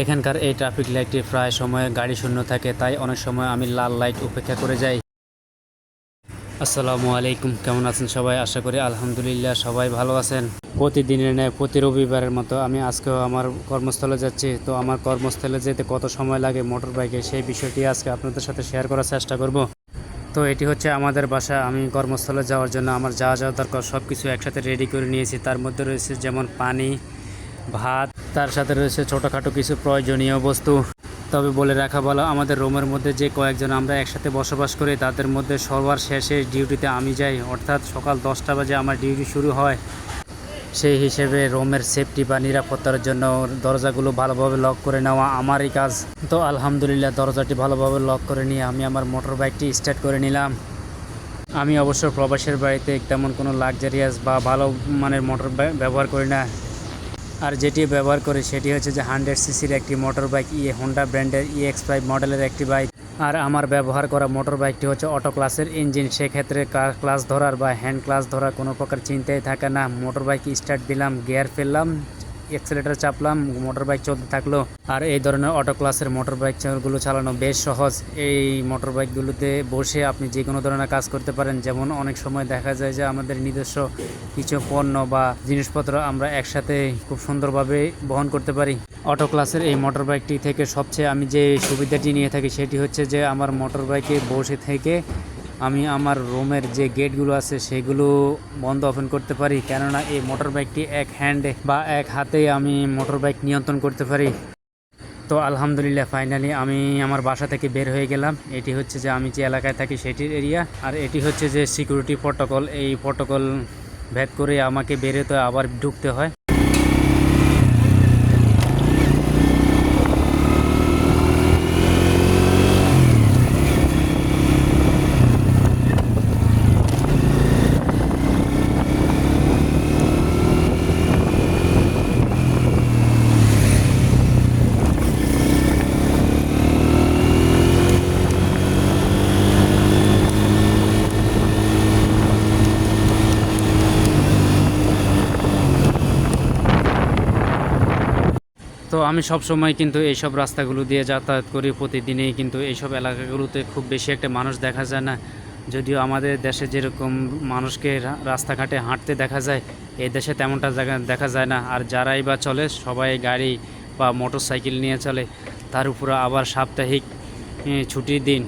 এখানকার এই ট্রাফিক লাইটটি প্রায় সময় গাড়ি শূন্য থাকে, তাই অনেক সময় আমি লাল লাইট উপেক্ষা করে যাই। আসসালামু আলাইকুম, কেমন আছেন সবাই? আশা করি আলহামদুলিল্লাহ সবাই ভালো আছেন। প্রতিদিনের ন্যায়, প্রতি রবিবারের মতো আমি আজকেও আমার কর্মস্থলে যাচ্ছি। তো আমার কর্মস্থলে যেতে কত সময় লাগে মোটর বাইকে সেই বিষয়টি আজকে আপনাদের সাথে শেয়ার করার চেষ্টা করব। তো এটি হচ্ছে আমাদের বাসা। আমি কর্মস্থলে যাওয়ার জন্য আমার যা যা দরকার সব কিছু একসাথে রেডি করে নিয়েছি। তার মধ্যে রয়েছে যেমন পানি, ভাত তার সাথে রয়েছে ছোটোখাটো কিছু প্রয়োজনীয় বস্তু। তবে বলে রাখা ভালো, আমাদের রুমের মধ্যে যে কয়েকজন আমরা একসাথে বসবাস করি, তাদের মধ্যে সবার শেষে ডিউটিতে আমি যাই। অর্থাৎ সকাল দশটা বাজে আমার ডিউটি শুরু হয়। সেই হিসেবে রোমের সেফটি বা নিরাপত্তার জন্য দরজাগুলো ভালোভাবে লক করে নেওয়া আমারই কাজ। তো আলহামদুলিল্লাহ, দরজাটি ভালোভাবে লক করে নিয়ে আমি আমার মোটর বাইকটি স্টার্ট করে নিলাম। আমি অবশ্য প্রবাসের বাড়িতে তেমন কোনো লাক্সারিয়াস বা ভালো মানের মোটর ব্যবহার করি না। আর যেটি ব্যবহার করি সেটি হচ্ছে যে হান্ড্রেড সিসির একটি মোটর বাইক ইয়ে হোন্ডা ব্র্যান্ডের ই এক্স ফাইভ মডেলের একটি বাইক। আর আমার ব্যবহার করা মোটর বাইকটি হচ্ছে অটো ক্লাসের ইঞ্জিন। সেক্ষেত্রে ক্লাস ধরার বা হ্যান্ড ক্লাস ধরার কোনো প্রকার চিন্তাই থাকে না। মোটর বাইক স্টার্ট দিলাম, গিয়ার ফেললাম এক্সেলেটার চাপলাম মোটর বাইক চলতে থাকল। আর এই ধরনের অটো ক্লাসের মোটর বাইকগুলো চালানো বেশ সহজ। এই মোটর বাইকগুলোতে বসে আপনি যে কোনো ধরনের কাজ করতে পারেন। যেমন অনেক সময় দেখা যায় যে আমাদের নিজস্ব কিছু পণ্য বা জিনিসপত্র আমরা একসাথে খুব সুন্দরভাবে বহন করতে পারি। অটো ক্লাসের এই মোটর বাইকটি থেকে সবচেয়ে আমি যে সুবিধাটি নিয়ে থাকি সেটি হচ্ছে যে আমার মোটর বাইকে বসে থেকে আমি আমার রুমের যে গেটগুলো আছে সেগুলো বন্ধ ওপেন করতে পারি, কেননা এই মোটর বাইকটি এক হ্যান্ডে বা এক হাতে আমি মোটর বাইক নিয়ন্ত্রণ করতে পারি। তো আলহামদুলিল্লাহ ফাইনালি আমি আমার বাসা থেকে বের হয়ে গেলাম। এটি হচ্ছে যে আমি যে এলাকায় থাকি সেটির এরিয়া আর এটি হচ্ছে যে সিকিউরিটি প্রটোকল এই প্রটোকল ভেদ করে আমাকে বেরোতে আবার ঢুকতে হয়। তো আমি সব সময় কিন্তু এইসব রাস্তাগুলো দিয়ে যাতায়াত করি। প্রতিদিনই কিন্তু এইসব এলাকাগুলোতে খুব বেশি একটা মানুষ দেখা যায় না। যদিও আমাদের দেশে যেরকম মানুষকে রাস্তাঘাটে হাঁটতে দেখা যায়, এই দেশে তেমনটা দেখা যায় না। আর যারাই বা চলে, সবাই গাড়ি বা মোটর সাইকেল নিয়ে চলে। তার উপরে আবার সাপ্তাহিক ছুটির দিন,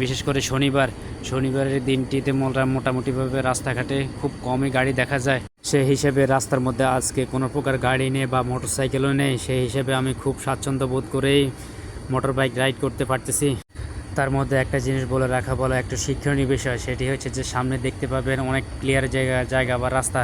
বিশেষ করে শনিবার। শনিবারের দিনটিতে মোটা, মোটামুটিভাবে রাস্তাঘাটে খুব কমই গাড়ি দেখা যায়। সেই হিসেবে রাস্তার মধ্যে আজকে কোনো প্রকার গাড়ি নেই বা মোটর সাইকেলও নেই, সেই হিসেবে আমি খুব স্বাচ্ছন্দ্য বোধ করেই মোটর বাইক রাইড করতে পারতেছি। তার মধ্যে একটা জিনিস বলে রাখা বলা একটা শিক্ষণীয় বিষয়, সেটি হচ্ছে যে সামনে দেখতে পাবেন অনেক ক্লিয়ার জায়গা জায়গা বা রাস্তা।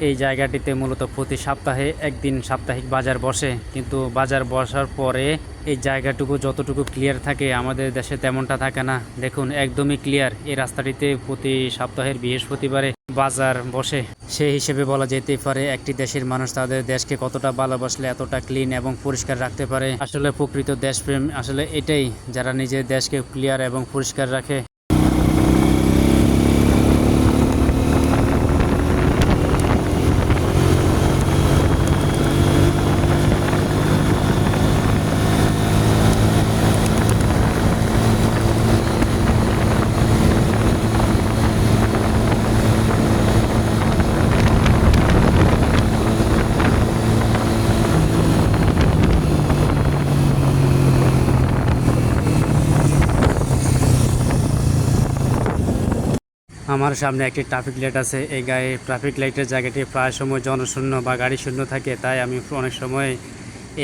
এই জায়গাটিতে মূলত প্রতি সপ্তাহে একদিন সাপ্তাহিক বাজার বসে। কিন্তু বাজার বসার পরে এই জায়গাটুকু যতটুকু ক্লিয়ার থাকে, আমাদের দেশে তেমনটা থাকে না। দেখুন, একদমই ক্লিয়ার এই রাস্তাটিতে প্রতি সপ্তাহের বৃহস্পতিবারে বাজার বসে। সেই হিসেবে বলা যেতেই পারে, একটি দেশের মানুষ তাদের দেশকে কতটা ভালোবাসলে, এতটা ক্লিন এবং পরিষ্কার রাখতে পারে। আসলে প্রকৃত দেশপ্রেম আসলে এটাই, যারা নিজের দেশকে ক্লিয়ার এবং পরিষ্কার রাখে। আমার সামনে একটি ট্রাফিক লাইট আছে। এই গায়ে ট্রাফিক লাইটের জায়গাটি প্রায় সময় জনশূন্য বা গাড়ি শূন্য থাকে, তাই আমি অনেক সময়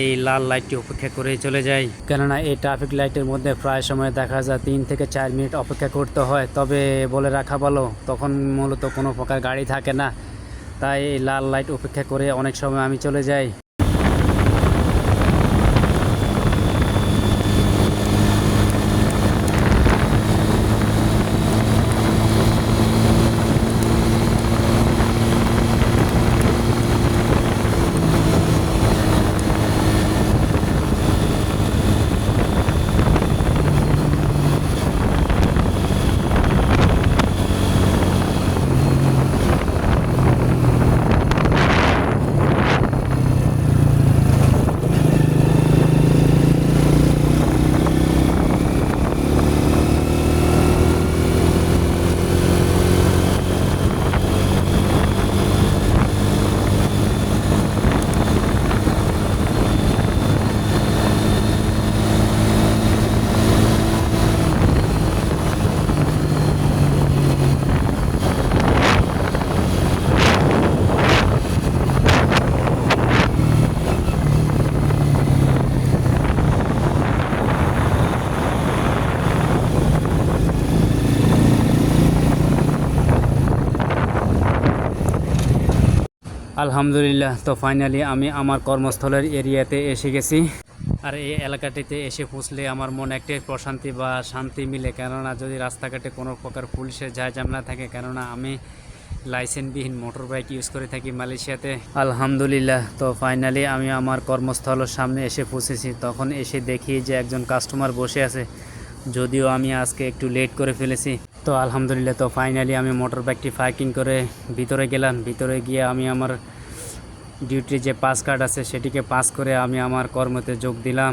এই লাল লাইটটি অপেক্ষা করে চলে যাই। কেননা এই ট্রাফিক লাইটের মধ্যে প্রায় সময় দেখা যায় তিন থেকে চার মিনিট অপেক্ষা করতে হয়। তবে বলে রাখা ভালো, তখন মূলত কোনো প্রকার গাড়ি থাকে না। তাই এই লাল লাইট অপেক্ষা করে অনেক সময় আমি চলে যাই। আলহামদুলিল্লাহ, তো ফাইনালি আমি আমার কর্মস্থলের এরিয়াতে এসে গেছি। আর এই এলাকাটিতে এসে পৌঁছলে আমার মনে একটাই প্রশান্তি বা শান্তি মিলে। কেননা যদি রাস্তাঘাটে কোনো প্রকার পুলিশের ঝাঁঝাম না থাকে, কেননা আমি লাইসেন্সবিহীন মোটর বাইক ইউজ করে থাকি মালয়েশিয়াতে। আলহামদুলিল্লাহ, তো ফাইনালি আমি আমার কর্মস্থলের সামনে এসে পৌঁছেছি। তখন এসে দেখি যে একজন কাস্টমার বসে আছে। যদিও আমি আজকে একটু লেট করে ফেলেছি। তো আলহামদুলিল্লাহ, তো ফাইনালি আমি মোটর বাইকটি পার্কিং করে ভিতরে গেলাম। ভিতরে গিয়ে আমি আমার ডিউটির যে পাস কার্ড আছে সেটিকে পাস করে আমি আমার কর্মতে যোগ দিলাম।